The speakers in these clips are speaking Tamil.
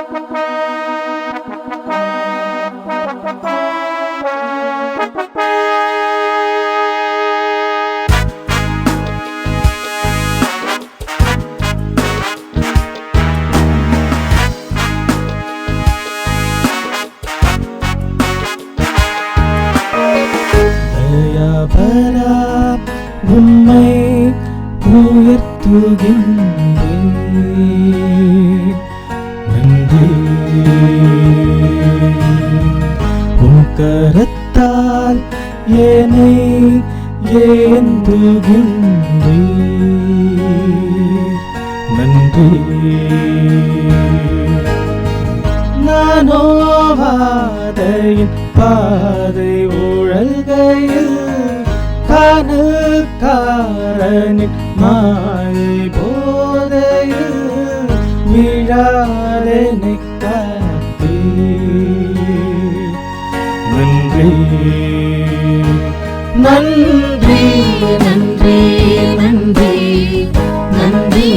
Thank you. உம்மை உயர்த்துகின்றேன். நன்றி உம் கரத்தால் என்னை ஏந்துகின்றீர் நன்றி நானோவாதையின் பாதை உழல்கையில் காணக்காரனின் போதையில் விழாதனை காத்தீ நன்றி நன்றி நன்றி நன்றி நன்றி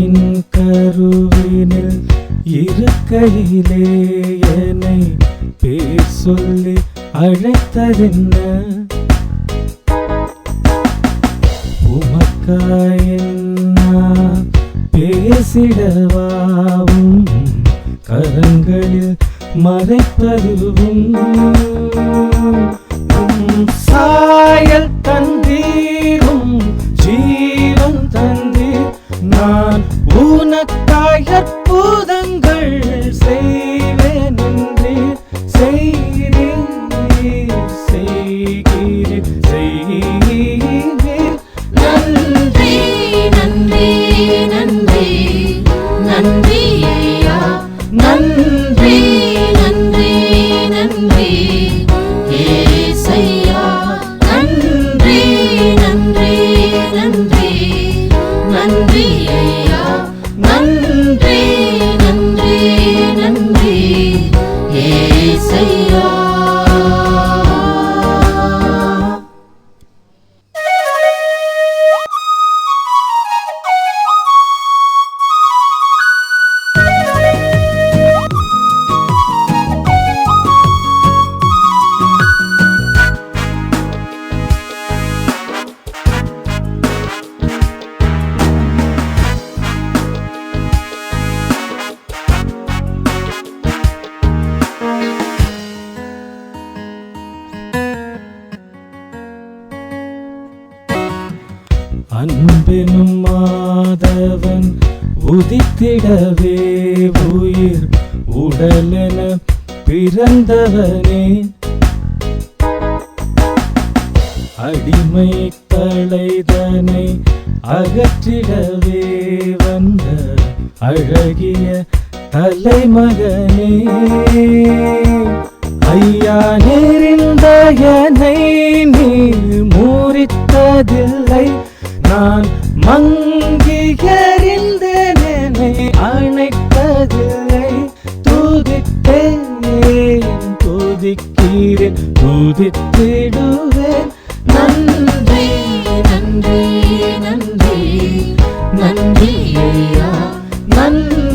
தாயின் கருவினில் இருக்கையிலே என்னை பேர் சொல்லி அழைத்ததென்ன? உமக்காயன்னா பேசிடவாவும் கரங்களில் மறைப்பதுவும் சாயல் தன் உனக்காய் அன்பெனும் மாதவன் உதித்திடவே உயிர் உடலென பிறந்தவனே. அடிமை தலைதனை அகற்றிடவே வந்த அழகிய தலைமகனே. ஐயா நேரிந்த என்னை நீ மூரித்ததில்லை நான் மங்கியறிந்தேனே அணைப்பதில்லை துதித்தேன் துதிக்கிறேன் துதித்திடுவேன். நன்றி நன்றி நன்றி நன்றி ஐயா நன்றி.